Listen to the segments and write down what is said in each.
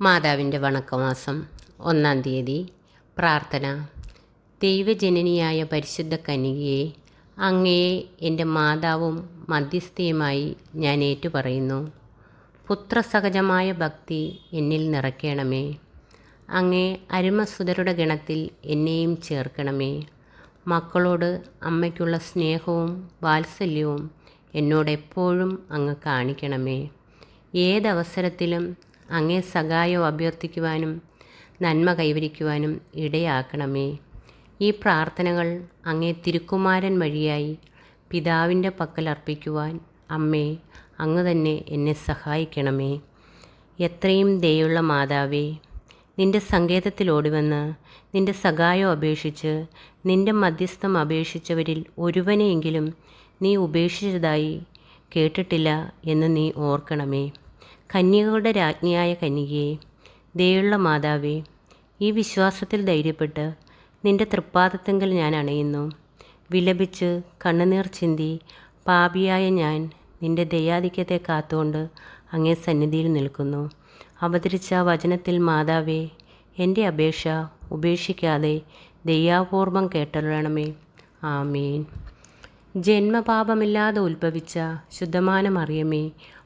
മാതാവിന്റെ വണക്കമാസം ഒന്നാം തീയതി. പ്രാർത്ഥന. ദൈവജനനിയായ പരിശുദ്ധ കനികയെ അങ്ങയെ എന്റെ മാതാവും മധ്യസ്ഥയുമായി ഞാൻ ഏറ്റുപറയുന്നു. പുത്രസഹജമായ ഭക്തി എന്നിൽ നിറയ്ക്കണമേ. അങ്ങേ അരുമസുതരുടെ ഗണത്തിൽ എന്നെയും ചേർക്കണമേ. മക്കളോട് അമ്മയ്ക്കുള്ള സ്നേഹവും വാത്സല്യവും എന്നോടെപ്പോഴും അങ്ങ് കാണിക്കണമേ. ഏതവസരത്തിലും അങ്ങേ സഹായം അഭ്യർത്ഥിക്കുവാനും നന്മ കൈവരിക്കുവാനും ഇടയാക്കണമേ. ഈ പ്രാർത്ഥനകൾ അങ്ങേ തിരുക്കുമാരൻ വഴിയായി പിതാവിന്റെ പക്കൽ അർപ്പിക്കുവാൻ അമ്മേ അങ്ങ് തന്നെ എന്നെ സഹായിക്കണമേ. എത്രയും ദയുള്ള മാതാവേ നിന്റെ സങ്കേതത്തിലോടി ഓടിവന്ന് നിന്റെ സഹായം അപേക്ഷിച്ച് നിന്റെ മധ്യസ്ഥം അപേക്ഷിച്ചവരിൽ ഒരുവനെയെങ്കിലും നീ ഉപേക്ഷിച്ചതായി കേട്ടിട്ടില്ല എന്ന് നീ ഓർക്കണമേ. കന്യകകളുടെ രാജ്ഞിയായ കന്യകയെ ദയുള്ള മാതാവേ ഈ വിശ്വാസത്തിൽ ധൈര്യപ്പെട്ട് നിന്റെ തൃപ്പാദത്തെങ്കിൽ ഞാൻ അണയുന്നു. വിലപിച്ച് കണ്ണുനീർ ചിന്തി പാപിയായ ഞാൻ നിന്റെ ദയാധിക്യത്തെ കാത്തുകൊണ്ട് അങ്ങേ സന്നിധിയിൽ നിൽക്കുന്നു. അവതരിച്ച വചനത്തിൽ മാതാവേ എന്റെ അപേക്ഷ ഉപേക്ഷിക്കാതെ ദയാപൂർവം കേട്ടൊള്ളണമേ ആമീൻ. ജന്മപാപമില്ലാതെ ഉത്ഭവിച്ച ശുദ്ധമാനം മറിയമേ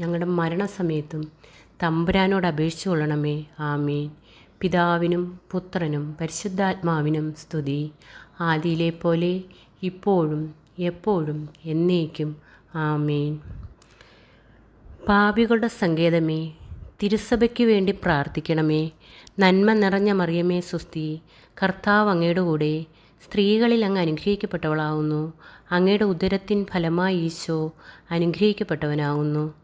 ഞങ്ങളുടെ മരണസമയത്തും തമ്പുരാനോട് അപേക്ഷിച്ചു കൊള്ളണമേ. ആമീൻ. പിതാവിനും പുത്രനും പരിശുദ്ധാത്മാവിനും സ്തുതി. ആദിയിലെ പോലെ ഇപ്പോഴും എപ്പോഴും എന്നേക്കും. ആമീൻ. പാപികളുടെ സങ്കേതമേ തിരുസഭയ്ക്ക് വേണ്ടി പ്രാർത്ഥിക്കണമേ. നന്മ നിറഞ്ഞ മറിയമേ സുസ്തി കർത്താവ് അങ്ങയുടെ കൂടെ സ്ത്രീകളിൽ അങ്ങ് അനുഗ്രഹിക്കപ്പെട്ടവളാവുന്നു. അങ്ങയുടെ ഉദരത്തിൻ ഫലമായി ഈശോ അനുഗ്രഹിക്കപ്പെട്ടവനാകുന്നു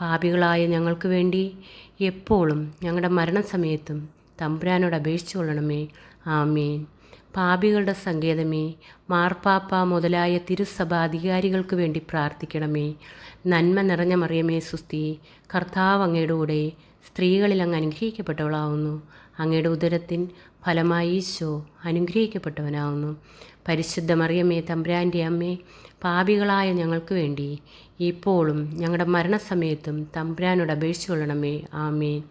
പാപികളായ ഞങ്ങൾക്ക് വേണ്ടി എപ്പോഴും ഞങ്ങളുടെ മരണസമയത്തും തമ്പുരാനോട് അപേക്ഷിച്ചു കൊള്ളണമേ. ആമേൻ. പാപികളുടെ സങ്കേതമേ മാർപ്പാപ്പ മുതലായ തിരുസഭ അധികാരികൾക്ക് വേണ്ടി പ്രാർത്ഥിക്കണമേ. നന്മ നിറഞ്ഞ മറിയമേ സുസ്തി കർത്താവ് അങ്ങയുടെ കൂടെ സ്ത്രീകളിൽ അങ്ങ് അനുഗ്രഹിക്കപ്പെട്ടവളാവുന്നു. അങ്ങയുടെ ഉദരത്തിൻ ഫലമായി ഈശോ അനുഗ്രഹിക്കപ്പെട്ടവനാവുന്നു. പരിശുദ്ധ മറിയമ്മേ തമ്പുരാന്റെ അമ്മേ പാപികളായ ഞങ്ങൾക്ക് വേണ്ടി ഇപ്പോഴും ഞങ്ങളുടെ മരണസമയത്തും തമ്പുരാനോട് അപേക്ഷിച്ചു കൊള്ളണമേ. ആമേൻ.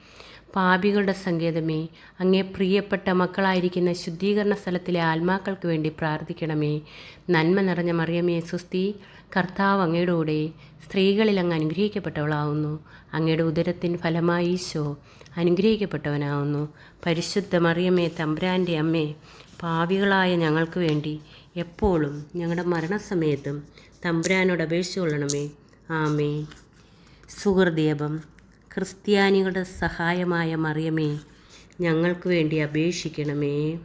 പാപികളുടെ സങ്കേതമേ അങ്ങേ പ്രിയപ്പെട്ട മക്കളായിരിക്കുന്ന ശുദ്ധീകരണ സ്ഥലത്തിലെ ആത്മാക്കൾക്ക് വേണ്ടി പ്രാർത്ഥിക്കണമേ. നന്മ നിറഞ്ഞ മറിയമേ സുസ്തി കർത്താവ് അങ്ങയുടെ സ്ത്രീകളിൽ അങ്ങ് അനുഗ്രഹിക്കപ്പെട്ടവളാവുന്നു. അങ്ങയുടെ ഉദരത്തിൻ ഫലമായി ഈശോ അനുഗ്രഹിക്കപ്പെട്ടവനാവുന്നു. പരിശുദ്ധ മറിയമ്മേ തമ്പുരാന്റെ അമ്മേ പാവികളായ ഞങ്ങൾക്ക് വേണ്ടി എപ്പോഴും ഞങ്ങളുടെ മരണസമയത്തും തമ്പുരാനോട് അപേക്ഷിച്ചു കൊള്ളണമേ. ആമേ സുഹൃദീപം ക്രിസ്ത്യാനികളുടെ സഹായമായ മറിയമേ ഞങ്ങൾക്ക് വേണ്ടി അപേക്ഷിക്കണമേ.